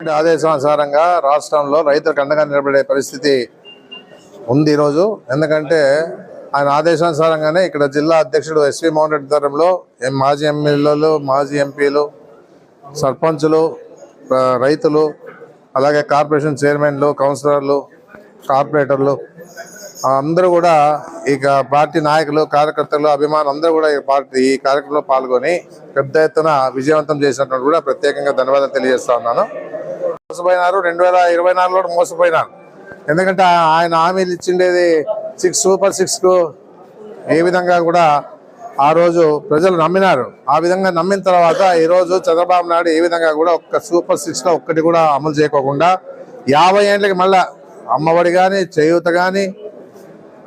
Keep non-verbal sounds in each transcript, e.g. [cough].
ఆదేశానుసారంగా రాష్ట్రంలో రైతులకు అండగా నిలబడే పరిస్థితి ఉంది ఈరోజు. ఎందుకంటే ఆయన ఆదేశానుసారంగానే ఇక్కడ జిల్లా అధ్యక్షుడు ఎస్వి మోహన్ రెడ్డి ధరంలో మాజీ ఎమ్మెల్యేలు మాజీ ఎంపీలు సర్పంచులు రైతులు అలాగే కార్పొరేషన్ చైర్మన్లు కౌన్సిలర్లు కార్పొరేటర్లు అందరూ కూడా ఇక పార్టీ నాయకులు కార్యకర్తలు అభిమానులు అందరూ కూడా ఈ పార్టీ ఈ కార్యక్రమంలో పాల్గొని పెద్ద ఎత్తున విజయవంతం చేసినట్టు కూడా ప్రత్యేకంగా ధన్యవాదాలు తెలియజేస్తా ఉన్నాను. మోసపోయినారు. రెండు వేల ఇరవై నాలుగులో మోసపోయినారు. ఎందుకంటే ఆయన హామీలు ఇచ్చిండేది సిక్స్ సూపర్ సిక్స్కు ఏ విధంగా కూడా ఆ రోజు ప్రజలు నమ్మినారు. ఆ విధంగా నమ్మిన తర్వాత ఈరోజు చంద్రబాబు నాయుడు ఏ విధంగా కూడా ఒక్క సూపర్ సిక్స్లో ఒక్కటి కూడా అమలు చేయకోకుండా యాభై ఏళ్ళకి మళ్ళా అమ్మఒడి కానీ చేయూత కానీ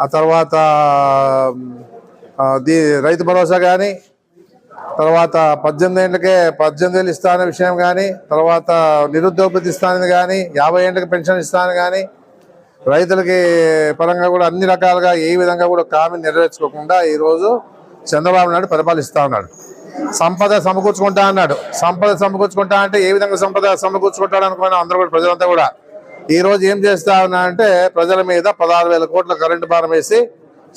ఆ తర్వాత రైతు భరోసా కానీ తర్వాత పద్దెనిమిది ఏళ్ళకే పద్దెనిమిది ఏళ్ళు ఇస్తానే విషయం కానీ తర్వాత నిరుద్యోగతి ఇస్తానని కానీ యాభై ఏళ్ళకి పెన్షన్ ఇస్తానని కానీ రైతులకి పరంగా కూడా అన్ని రకాలుగా ఏ విధంగా కూడా హామీ నెరవేర్చుకోకుండా ఈరోజు చంద్రబాబు నాయుడు పరిపాలిస్తా ఉన్నాడు. సంపద సమకూర్చుకుంటా అన్నాడు. సంపద సమకూర్చుకుంటా అంటే ఏ విధంగా సంపద సమకూర్చుకుంటాడు అనుకున్న అందరూ కూడా ప్రజలంతా కూడా. ఈ రోజు ఏం చేస్తా ఉన్నా అంటే ప్రజల మీద పదహారు వేల కోట్ల కరెంటు భారం వేసి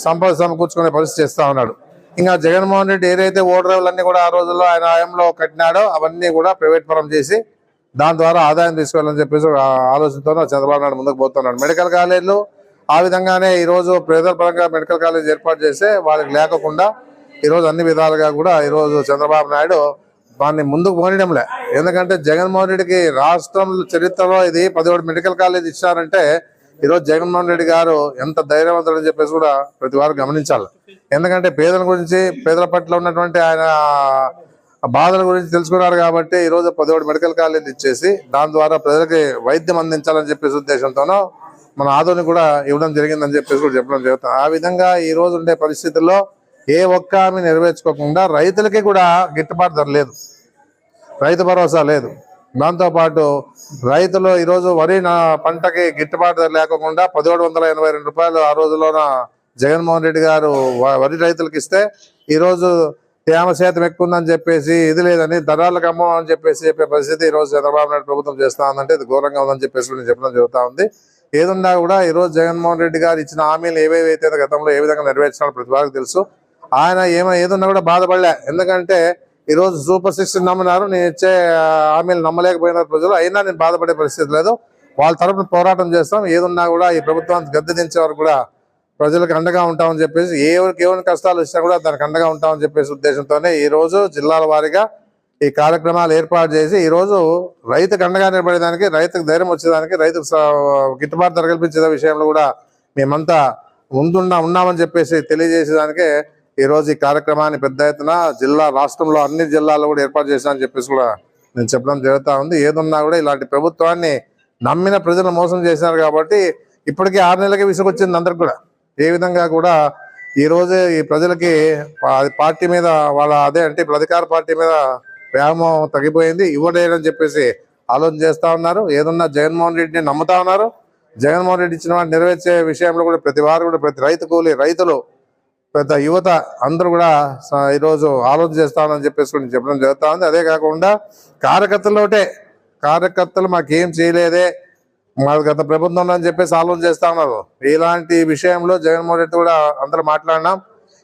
సంపద సమకూర్చుకునే పరిస్థితి చేస్తా ఉన్నాడు. ఇంకా జగన్మోహన్ రెడ్డి ఏదైతే ఓడరేవులన్నీ కూడా ఆ రోజుల్లో ఆయన హయాంలో కట్టినాడో అవన్నీ కూడా ప్రైవేట్ పరం చేసి దాని ద్వారా ఆదాయం తీసుకోవాలని చెప్పేసి ఆలోచనతో చంద్రబాబు నాయుడు ముందుకు పోతున్నాడు. మెడికల్ కాలేజీలు ఆ విధంగానే ఈ రోజు పరంగా మెడికల్ కాలేజ్ ఏర్పాటు చేస్తే వాళ్ళకి లేకుండా ఈ రోజు అన్ని విధాలుగా కూడా ఈ రోజు చంద్రబాబు నాయుడు దాన్ని ముందుకు పోనీయడంలే. ఎందుకంటే జగన్మోహన్ రెడ్డికి రాష్ట్రం చరిత్రలో ఇది పదిహేడు మెడికల్ కాలేజ్ ఇచ్చారంటే ఈ రోజు జగన్మోహన్ రెడ్డి గారు ఎంత ధైర్యవంతుడు అని చెప్పేసి కూడా ప్రతి వారు గమనించాలి. ఎందుకంటే పేదల గురించి పేదల పట్ల ఉన్నటువంటి ఆయన బాధల గురించి తెలుసుకున్నారు కాబట్టి ఈ రోజు పదిహేడు మెడికల్ కాలేజ్ ఇచ్చేసి దాని ద్వారా ప్రజలకి వైద్యం అందించాలని చెప్పేసి ఉద్దేశంతోనో మన ఆదోని కూడా ఇవ్వడం జరిగిందని చెప్పేసి కూడా చెప్పడం జరుగుతుంది. ఆ విధంగా ఈ రోజు ఉండే పరిస్థితుల్లో ఏ ఒక్క హామీ నెరవేర్చుకోకుండా రైతులకి కూడా గిట్టుబాటు ధర లేదు. రైతు భరోసా లేదు. దాంతో పాటు రైతులు ఈరోజు వరి నా పంటకి గిట్టుబాటు లేకుండా పదిహేడు వందల ఎనభై రెండు రూపాయలు ఆ రోజులోన జగన్మోహన్ రెడ్డి గారు వరి రైతులకు ఇస్తే ఈరోజు తేమ శాతం ఎక్కువ ఉందని చెప్పేసి ఇది లేదని ధరలకు అమ్మం అని చెప్పేసి చెప్పే పరిస్థితి ఈ రోజు చంద్రబాబు నాయుడు ప్రభుత్వం చేస్తా ఉందంటే ఇది ఘోరంగా ఉందని చెప్పేసి నేను చెప్పడం జరుగుతా ఉంది. ఏదున్నా కూడా ఈ రోజు జగన్మోహన్ రెడ్డి గారు ఇచ్చిన హామీలు ఏవేవైతే గతంలో ఏ విధంగా నెరవేర్చాలో ప్రతి వారికి తెలుసు. ఆయన ఏమో ఏదున్నా కూడా బాధపడలే. ఎందుకంటే ఈ రోజు సూపర్ సిక్స్ నమ్మినారు. నేను ఇచ్చే హామీలు నమ్మలేకపోయినారు ప్రజలు. అయినా నేను బాధపడే పరిస్థితి లేదు. వాళ్ళ తరపున పోరాటం చేస్తాం. ఏదున్నా కూడా ఈ ప్రభుత్వానికి గద్దె దించే వరకు కూడా ప్రజలకు అండగా ఉంటామని చెప్పేసి ఎవరికి ఎవరికి కష్టాలు వచ్చినా కూడా దానికి అండగా ఉంటామని చెప్పేసి ఉద్దేశంతోనే ఈ రోజు జిల్లాల వారీగా ఈ కార్యక్రమాలు ఏర్పాటు చేసి ఈ రోజు రైతుకు అండగా నిలబడేదానికి రైతుకు ధైర్యం వచ్చేదానికి రైతుకు గిట్టుబాటు ధర కల్పించే విషయంలో కూడా మేమంతా ముందున్నా ఉన్నామని చెప్పేసి తెలియజేసేదానికే ఈ రోజు ఈ కార్యక్రమాన్ని పెద్ద ఎత్తున జిల్లా రాష్ట్రంలో అన్ని జిల్లాల్లో కూడా ఏర్పాటు చేశానని చెప్పేసి కూడా నేను చెప్పడం జరుగుతూ ఉంది. ఏదున్నా కూడా ఇలాంటి ప్రభుత్వాన్ని నమ్మిన ప్రజలు మోసం చేశారు కాబట్టి ఇప్పటికే ఆరు నెలలకి విసుగొచ్చింది అందరికి కూడా. ఏ విధంగా కూడా ఈ ఈ ప్రజలకి పార్టీ మీద వాళ్ళ అదే అంటే ఇప్పుడు అధికార పార్టీ మీద వ్యామోహం తగ్గిపోయింది. ఇవ్వలేదని చెప్పేసి ఆలోచన చేస్తూ ఉన్నారు. ఏదన్నా జగన్మోహన్ రెడ్డిని నమ్ముతా ఉన్నారు. జగన్మోహన్ రెడ్డి ఇచ్చిన వాటిని నెరవేర్చే విషయంలో కూడా ప్రతి వారు కూడా ప్రతి రైతు కూలి రైతులు పెద్ద యువత అందరూ కూడా ఈరోజు ఆలోచన చేస్తామని చెప్పేసి నేను చెప్పడం జరుగుతూ ఉంది అదే కాకుండా కార్యకర్తలోటే కార్యకర్తలు మాకేం చేయలేదే మా గత ప్రభుత్వం అని చెప్పేసి ఆలోచన చేస్తా ఉన్నారు. ఇలాంటి విషయంలో జగన్మోహన్ రెడ్డి కూడా అందరూ మాట్లాడినాం.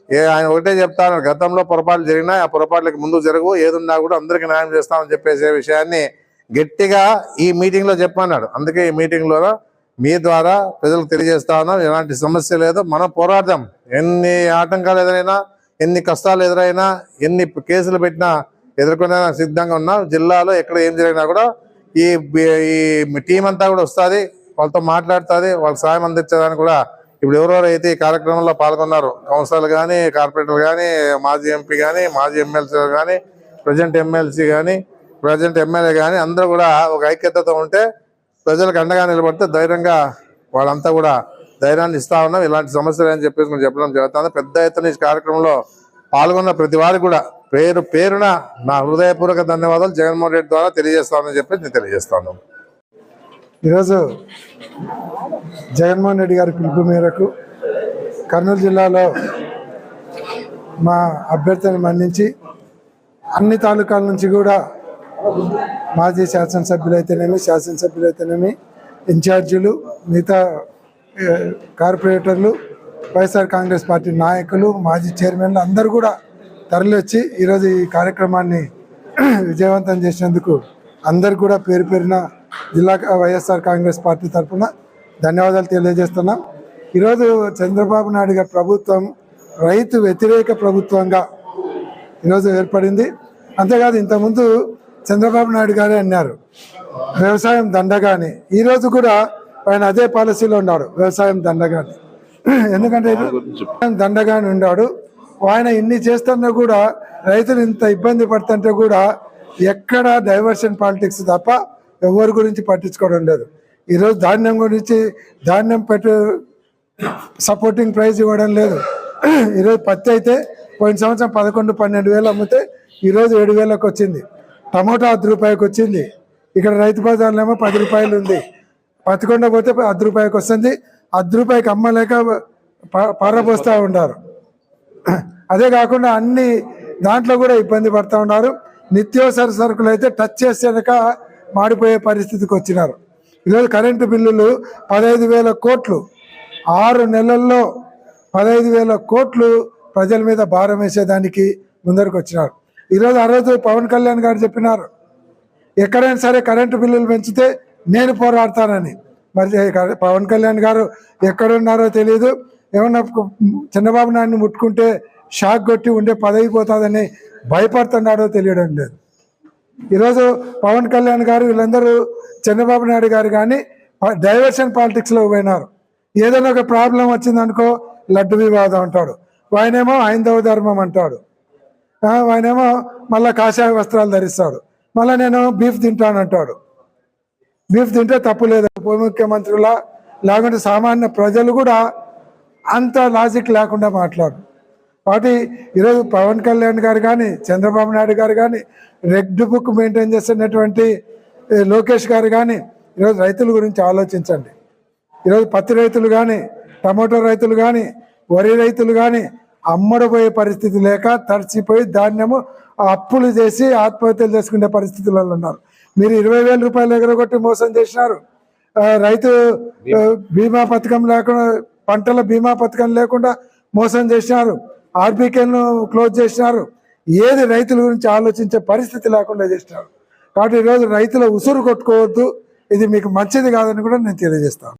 ఏ ఆయన ఒకటే చెప్తా ఉన్నారు గతంలో పొరపాట్లు జరిగినాయి ఆ పొరపాట్లకు ముందు జరుగు ఏదున్నా కూడా అందరికీ న్యాయం చేస్తామని చెప్పేసే విషయాన్ని గట్టిగా ఈ మీటింగ్లో చెప్పన్నాడు అందుకే ఈ మీటింగ్లో మీ ద్వారా ప్రజలకు తెలియజేస్తా ఉన్నాం. ఎలాంటి సమస్య లేదు. మనం పోరాడదాం. ఎన్ని ఆటంకాలు ఎదురైనా ఎన్ని కష్టాలు ఎదురైనా ఎన్ని కేసులు పెట్టినా ఎదుర్కొనే సిద్ధంగా ఉన్నాం. జిల్లాలో ఎక్కడ ఏం జరిగినా కూడా ఈ ఈ టీం అంతా కూడా వస్తుంది. వాళ్ళతో మాట్లాడుతుంది. వాళ్ళకి సాయం అందించడానికి కూడా ఇప్పుడు ఎవరెవరైతే ఈ కార్యక్రమంలో పాల్గొన్నారు కౌన్సిలర్లు కానీ కార్పొరేటర్లు కానీ మాజీ ఎంపీ కానీ మాజీ ఎమ్మెల్సీ కానీ ప్రజెంట్ ఎమ్మెల్సీ కానీ ప్రజెంట్ ఎమ్మెల్యే కానీ అందరూ కూడా ఒక ఐక్యతతో ఉంటే ప్రజలకు అండగా నిలబడితే ధైర్యంగా వాళ్ళంతా కూడా ధైర్యాన్ని ఇస్తా ఉన్నాం ఇలాంటి సమస్యలు అని చెప్పేసి మనం చెప్పడం జరుగుతుంది. పెద్ద ఎత్తున ఈ కార్యక్రమంలో పాల్గొన్న ప్రతి వారికి కూడా పేరు పేరున నా హృదయపూర్వక ధన్యవాదాలు జగన్మోహన్ రెడ్డి ద్వారా తెలియజేస్తామని చెప్పి నేను తెలియజేస్తాను. ఈరోజు జగన్మోహన్ రెడ్డి గారి పిలుపు మేరకు కర్నూలు జిల్లాలో మా అభ్యర్థిని మన్నించి అన్ని తాలూకాల నుంచి కూడా మాజీ శాసనసభ్యులైతేనేమి శాసనసభ్యులైతేనేమి ఇన్ఛార్జీలు మిగతా కార్పొరేటర్లు వైఎస్ఆర్ కాంగ్రెస్ పార్టీ నాయకులు మాజీ చైర్మన్లు అందరూ కూడా తరలివచ్చి ఈరోజు ఈ కార్యక్రమాన్ని [clears throat] విజయవంతం చేసినందుకు అందరు కూడా పేరు పేరిన జిల్లా వైఎస్ఆర్ కాంగ్రెస్ పార్టీ తరఫున ధన్యవాదాలు తెలియజేస్తున్నాం. ఈరోజు చంద్రబాబు నాయుడు గారి ప్రభుత్వం రైతు వ్యతిరేక ప్రభుత్వంగా ఈరోజు ఏర్పడింది. అంతేకాదు ఇంతకుముందు చంద్రబాబు నాయుడు గారే అన్నారు. వ్యవసాయం దండగాని. ఈరోజు కూడా ఆయన అదే పాలసీలో ఉన్నాడు వ్యవసాయం దండగాని. ఎందుకంటే దండగాని ఉన్నాడు ఆయన ఇన్ని చేస్తున్నా కూడా రైతులు ఇంత ఇబ్బంది పడుతుంటే కూడా ఎక్కడ డైవర్షన్ పాలిటిక్స్ తప్ప ఎవరి గురించి పట్టించుకోవడం లేదు. ఈరోజు ధాన్యం గురించి ధాన్యం పెట్టు సపోర్టింగ్ ప్రైస్ ఇవ్వడం లేదు. ఈరోజు పత్తి అయితే పోయిన సంవత్సరం పదకొండు పన్నెండు వేలు అమ్మితే ఈరోజు ఏడు వేలకు వచ్చింది. టమోటా అర్ధ రూపాయకి వచ్చింది. ఇక్కడ రైతు బజార్లో ఏమో పది రూపాయలు ఉంది. పత్తికొండ పోతే అర్ధ రూపాయకి వస్తుంది. అర్ధ రూపాయకి అమ్మలేక ప- పారబోస్తూ ఉన్నారు. అదే కాకుండా అన్ని దాంట్లో కూడా ఇబ్బంది పడుతూ ఉన్నారు. నిత్యావసర సరుకులు అయితే టచ్ చేసేక మాడిపోయే పరిస్థితికి వచ్చినారు. ఈరోజు కరెంటు బిల్లులు పదహైదు వేల కోట్లు. ఆరు నెలల్లో పదహైదు వేల కోట్లు ప్రజల మీద భారం వేసేదానికి ముందరకు వచ్చినారు ఈరోజు ఆ రోజు పవన్ కళ్యాణ్ గారు చెప్పినారు ఎక్కడైనా సరే కరెంటు బిల్లులు పెంచితే నేను పోరాడతానని. మరి పవన్ కళ్యాణ్ గారు ఎక్కడున్నారో తెలియదు ఏమన్నా కు- చంద్రబాబు నాయుడిని ముట్టుకుంటే షాక్ కొట్టి ఉండే పదవి పోతుందని భయపడుతున్నాడో తెలియడం లేదు. ఈరోజు పవన్ కళ్యాణ్ గారు వీళ్ళందరూ చంద్రబాబు నాయుడు గారు కానీ డైవర్షన్ పాలిటిక్స్లో పోయినారు. ఏదైనా ఒక ప్రాబ్లం వచ్చిందనుకో లడ్డు వివాదం అంటాడు. ఆయనేమో హైందవ ధర్మం అంటాడు. ఆయనేమో మళ్ళీ కాషాయ వస్త్రాలు ధరిస్తాడు. మళ్ళీ నేను బీఫ్ తింటానంటాడు. బీఫ్ తింటే తప్పు లేదు. ఉప ముఖ్యమంత్రుల లేకుంటే సామాన్య ప్రజలు కూడా అంత లాజిక్ లేకుండా మాట్లాడు. కాబట్టి ఈరోజు పవన్ కళ్యాణ్ గారు కానీ చంద్రబాబు నాయుడు గారు కానీ రెడ్ బుక్ మెయింటైన్ చేస్తున్నటువంటి లోకేష్ గారు కానీ ఈరోజు రైతుల గురించి ఆలోచించండి. ఈరోజు పత్తి రైతులు కానీ టమాటో రైతులు కానీ వరి రైతులు కానీ అమ్మడపోయే పరిస్థితి లేక తడిచిపోయి ధాన్యము అప్పులు చేసి ఆత్మహత్యలు చేసుకునే పరిస్థితులలో ఉన్నారు. మీరు ఇరవై వేల రూపాయలు ఎగరగొట్టి మోసం చేసినారు. రైతు బీమా పథకం లేకుండా పంటల బీమా పథకం లేకుండా మోసం చేసినారు. ఆర్బీకేను క్లోజ్ చేసినారు. ఏది రైతుల గురించి ఆలోచించే పరిస్థితి లేకుండా చేసినారు. కాబట్టి ఈరోజు రైతుల ఉసురు కొట్టుకోవద్దు. ఇది మీకు మంచిది కాదని కూడా నేను తెలియజేస్తాను.